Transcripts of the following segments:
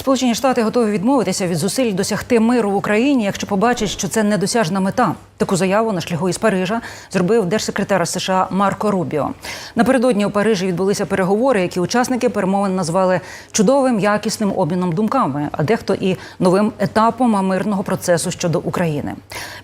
Сполучені Штати готові відмовитися від зусиль досягти миру в Україні, якщо побачать, що це недосяжна мета. Таку заяву на шляху із Парижа зробив держсекретар США Марко Рубіо. Напередодні у Парижі відбулися переговори, які учасники перемовин назвали чудовим якісним обміном думками, а дехто і новим етапом мирного процесу щодо України.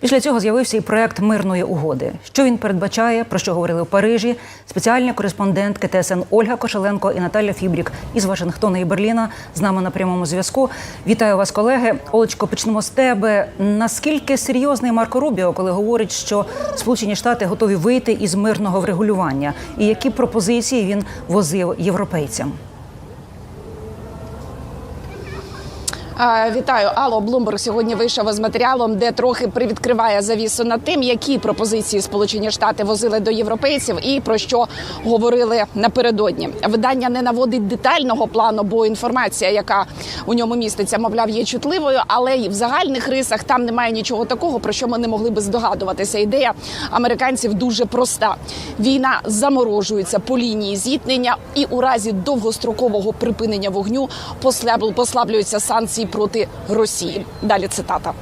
Після цього з'явився і проект мирної угоди. Що він передбачає, про що говорили в Парижі? Спеціальні кореспондентки ТСН Ольга Кошеленко і Наталя Фібрік із Вашингтона і Берліна з нами на прямому зв'язку. Вітаю вас, колеги. Олечко, почнемо з тебе. Наскільки серйозний Марко Рубіо, коли говорить, що Сполучені Штати готові вийти із мирного врегулювання, і які пропозиції він возив європейцям? А, Вітаю, Алло Блумберг сьогодні вийшов із матеріалом, де трохи привідкриває завісу над тим, які пропозиції Сполучені Штати возили до європейців і про що говорили напередодні. Видання не наводить детального плану, бо інформація, яка у ньому міститься, мовляв, є чутливою, але й в загальних рисах там немає нічого такого, про що ми не могли би здогадуватися. Ідея американців дуже проста: війна заморожується по лінії зіткнення, і у разі довгострокового припинення вогню послабл- послаблюються санкції проти Росії. Далі цитата.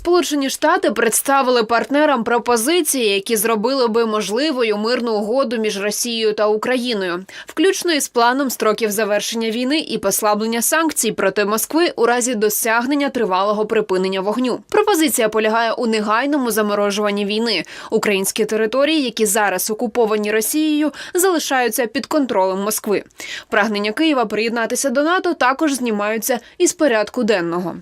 Сполучені Штати представили партнерам пропозиції, які зробили би можливою мирну угоду між Росією та Україною, включно із планом строків завершення війни і послаблення санкцій проти Москви у разі досягнення тривалого припинення вогню. Пропозиція полягає у негайному заморожуванні війни. Українські території, які зараз окуповані Росією, залишаються під контролем Москви. Прагнення Києва приєднатися до НАТО також знімаються із порядку денного.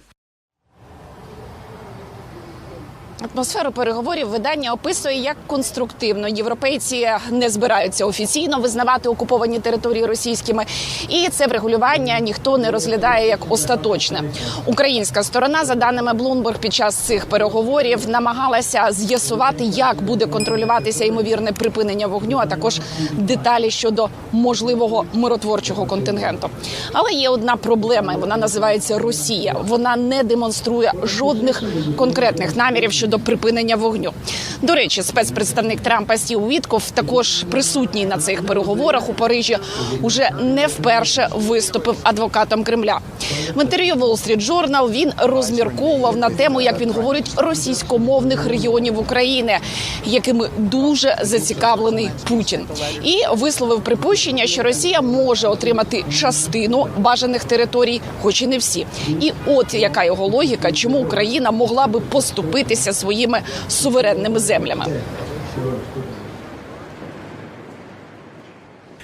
Атмосферу переговорів видання описує як конструктивно. Європейці не збираються офіційно визнавати окуповані території російськими, і це врегулювання ніхто не розглядає як остаточне. Українська сторона, за даними Bloomberg, під час цих переговорів намагалася з'ясувати, як буде контролюватися ймовірне припинення вогню, а також деталі щодо можливого миротворчого контингенту. Але є одна проблема. Вона називається Росія. Вона не демонструє жодних конкретних намірів щодо припинення вогню. До речі, спецпредставник Трампа Стів Вітков, також присутній на цих переговорах у Парижі, уже не вперше виступив адвокатом Кремля. В інтерв'ю Wall Street Journal він розмірковував на тему, як він говорить, російськомовних регіонів України, якими дуже зацікавлений Путін, і висловив припущення, що Росія може отримати частину бажаних територій, хоч і не всі. І от яка його логіка, чому Україна могла би поступитися своїми суверенними землями.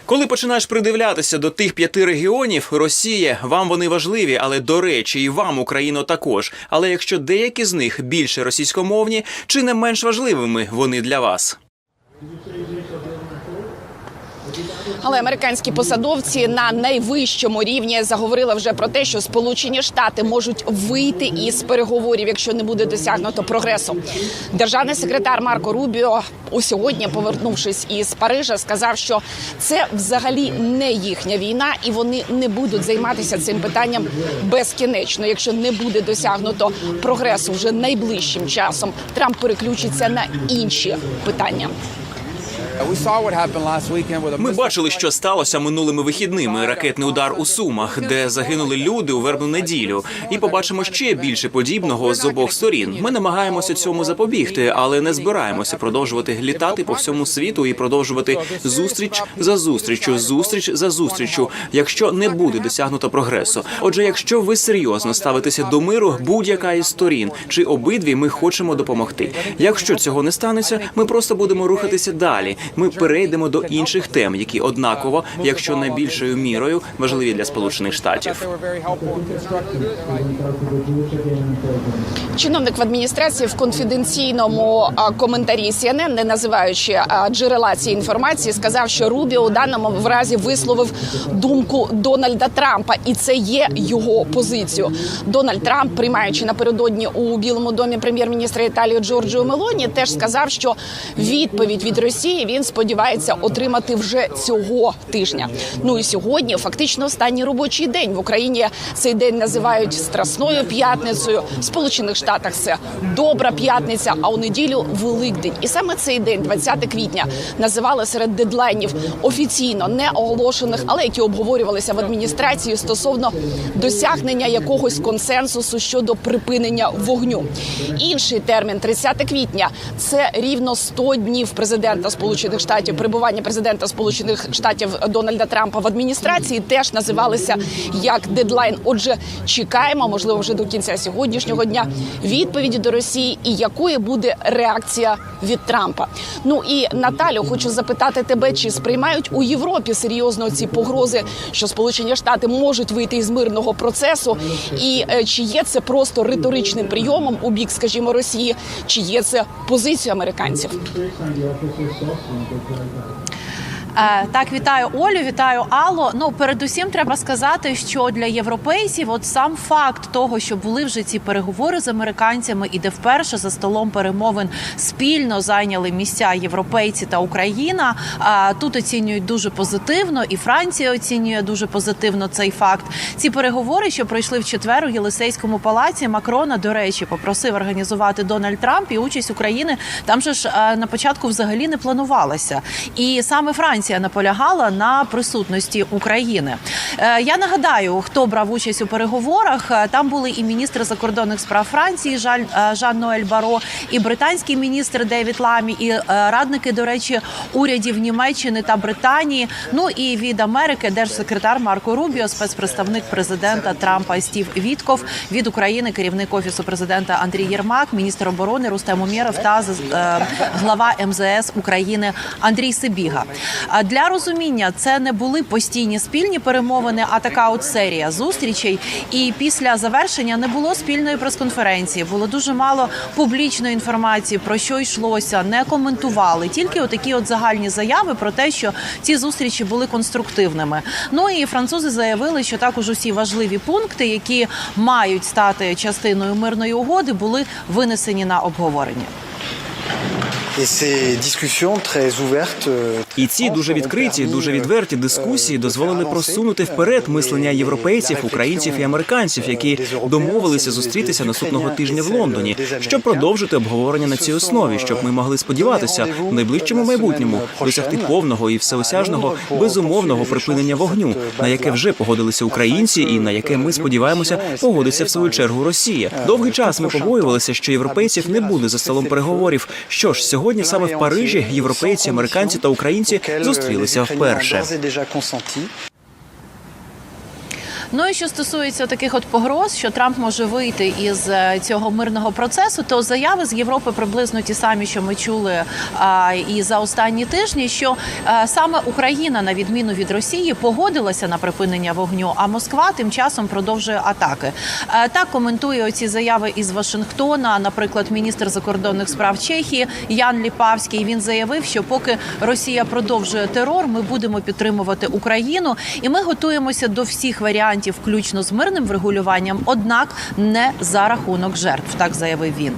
Коли починаєш придивлятися до тих п'яти регіонів, Росія, вам вони важливі, але до речі, і вам Україно також. Але якщо деякі з них більше російськомовні, чи не менш важливими вони для вас? Але американські посадовці на найвищому рівні заговорили вже про те, що Сполучені Штати можуть вийти із переговорів, якщо не буде досягнуто прогресу. Державний секретар Марко Рубіо у сьогодні, повернувшись із Парижа, сказав, що це взагалі не їхня війна, і вони не будуть займатися цим питанням безкінечно. Якщо не буде досягнуто прогресу вже найближчим часом, Трамп переключиться на інші питання. Ми бачили, що сталося минулими вихідними. Ракетний удар у Сумах, де загинули люди у вербну неділю, і побачимо ще більше подібного з обох сторін. Ми намагаємося цьому запобігти, але не збираємося продовжувати літати по всьому світу і продовжувати зустріч за зустрічю, зустріч за зустрічю, якщо не буде досягнуто прогресу. Отже, якщо ви серйозно ставитеся до миру, будь-яка із сторін чи обидві ми хочемо допомогти. Якщо цього не станеться, ми просто будемо рухатися далі. Ми перейдемо до інших тем, які однаково, якщо не більшою мірою, важливі для сполучених штатів. Чиновник в адміністрації в конфіденційному коментарі CNN, не називаючи джерела цієї інформації, сказав, що Рубіо у даному в разі висловив думку Дональда Трампа, і це є його позицію. Дональд Трамп, приймаючи напередодні у Білому домі прем'єр-міністра Італії Джорджіо Мелоні, теж сказав, що відповідь від Росії він сподівається отримати вже цього тижня. Ну і сьогодні фактично останній робочий день в Україні. Цей день називають Страсною п'ятницею. В Сполучених Штатах це добра п'ятниця. А у неділю Великдень. І саме цей день, 20 квітня, називали серед дедлайнів офіційно не оголошених, але які обговорювалися в адміністрації стосовно досягнення якогось консенсусу щодо припинення вогню. Інший термін 30 квітня це рівно 100 днів президента Сполучених Штатів перебування президента Сполучених Штатів Дональда Трампа в адміністрації теж називалися як дедлайн. Отже, чекаємо, можливо, вже до кінця сьогоднішнього дня відповіді до Росії і якою буде реакція від Трампа. Ну і Наталю, хочу запитати тебе, чи сприймають у Європі серйозно ці погрози, що Сполучені Штати можуть вийти із мирного процесу, і е, чи є це просто риторичним прийомом у бік, скажімо, Росії, чи є це позицією американців? よかった。Так, вітаю Олю, вітаю Алло. Ну, передусім, треба сказати, що для європейців, от сам факт того, що були вже ці переговори з американцями, і де вперше за столом перемовин спільно зайняли місця європейці та Україна. а, Тут оцінюють дуже позитивно, і Франція оцінює дуже позитивно цей факт. Ці переговори, що пройшли в четвер у Єлисейському палаці, Макрона, до речі, попросив організувати Дональд Трамп і участь України. Там же ж е, на початку взагалі не планувалося. І саме Франція наполягала на присутності України. Е, Я нагадаю, хто брав участь у переговорах. Е, Там були і міністр закордонних справ Франції Жаль е, Жан Ноель Баро, і британський міністр Девід Ламі, і радники, до речі, урядів Німеччини та Британії. Ну і від Америки держсекретар Марко Рубіо, спецпредставник президента Трампа Стів Вітков, від України керівник офісу президента Андрій Єрмак, міністр оборони Рустем Умєров та глава МЗС України Андрій Сибіга. А для розуміння це не були постійні спільні перемовини, а така от серія зустрічей. І після завершення не було спільної прес-конференції. Було дуже мало публічної інформації про що йшлося, не коментували. Тільки отакі от загальні заяви про те, що ці зустрічі були конструктивними. Ну і французи заявили, що також усі важливі пункти, які мають стати частиною мирної угоди, були винесені на обговорення. Et ces discussions très ouvertes. І ці дуже відкриті, дуже відверті дискусії дозволили просунути вперед мислення європейців, українців і американців, які домовилися зустрітися наступного тижня в Лондоні, щоб продовжити обговорення на цій основі, щоб ми могли сподіватися в найближчому майбутньому досягти повного і всеосяжного безумовного припинення вогню, на яке вже погодилися українці, і на яке ми сподіваємося погодиться в свою чергу Росія. Довгий час ми побоювалися, що європейців не буде за столом переговорів. Що ж, сьогодні саме в Парижі європейці, американці та українці auxquelles, зустрілися вперше. Ну і що стосується таких от погроз, що Трамп може вийти із е, цього мирного процесу, то заяви з Європи приблизно ті самі, що ми чули а, і за останні тижні, що е, саме Україна, на відміну від Росії, погодилася на припинення вогню, а Москва тим часом продовжує атаки. Е, так коментує оці заяви із Вашингтона, наприклад, міністр закордонних справ Чехії Ян Ліпавський. Він заявив, що поки Росія продовжує терор, ми будемо підтримувати Україну, і ми готуємося до всіх варіантів, включно з мирним врегулюванням, однак не за рахунок жертв. Так заявив він.